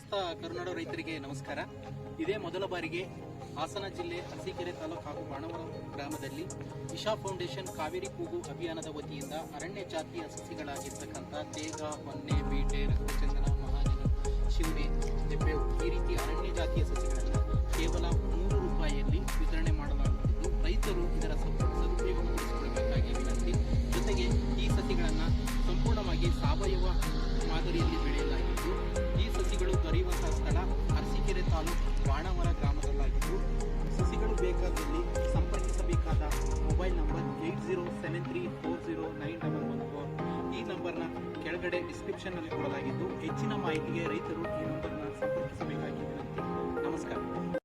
ಸಮಸ್ತ ಕರುನಾಡ ರೈತರಿಗೆ ನಮಸ್ಕಾರ. ಇದೇ ಮೊದಲ ಬಾರಿಗೆ ಹಾಸನ ಜಿಲ್ಲೆ ಅರಸೀಕೆರೆ ತಾಲೂಕು ಹಾಗೂ ಬಾಣವರ ಗ್ರಾಮದಲ್ಲಿ ಇಶಾ ಫೌಂಡೇಶನ್ ಕಾವೇರಿ ಕೂಗು ಅಭಿಯಾನದ ವತಿಯಿಂದ ಅರಣ್ಯ ಜಾತಿಯ ಸಸಿಗಳಾಗಿರ್ತಕ್ಕಂಥ ತೇಗ ಹೊನ್ನೆ ಬೀಟೆ, ರಕ್ತಚಂದನ, ಮಹಾಜನ, ಶಿವನೆ ಜಪ್ಪೆವು ಈ ರೀತಿ ಅರಣ್ಯ ಜಾತಿಯ ಸಸಿಗಳನ್ನು ಕೇವಲ ಮೂರು ರೂಪಾಯಿಯಲ್ಲಿ ವಿತರಣೆ ಮಾಡಲಾಗುತ್ತಿದ್ದು, ರೈತರು ಇದರ ಸದುಪಯೋಗಪಡಿಸಿಕೊಳ್ಳಬೇಕಾಗಿ ವಿನಂತಿ. ಜೊತೆಗೆ ಈ ಸಸಿಗಳನ್ನು ಸಂಪೂರ್ಣವಾಗಿ ಸಾವಯವ ಮಾದರಿಯಲ್ಲಿ ಬೆಳೆಯಲಾಗಿದ್ದು ತಾಲೂಕು ಬಾಣವರ ಗ್ರಾಮದಲ್ಲಾಗಿದ್ದು, ಸಸಿಗಳು ಬೇಕಾದಲ್ಲಿ ಸಂಪರ್ಕಿಸಬೇಕಾದ mobile number eight zero seven three four zero nine double one four. ಈ ನಂಬರ್ನ ಕೆಳಗಡೆ ಡಿಸ್ಕ್ರಿಪ್ಷನ್ನಲ್ಲಿ ಕೊಡಲಾಗಿದ್ದು, ಹೆಚ್ಚಿನ ಮಾಹಿತಿಗೆ ರೈತರು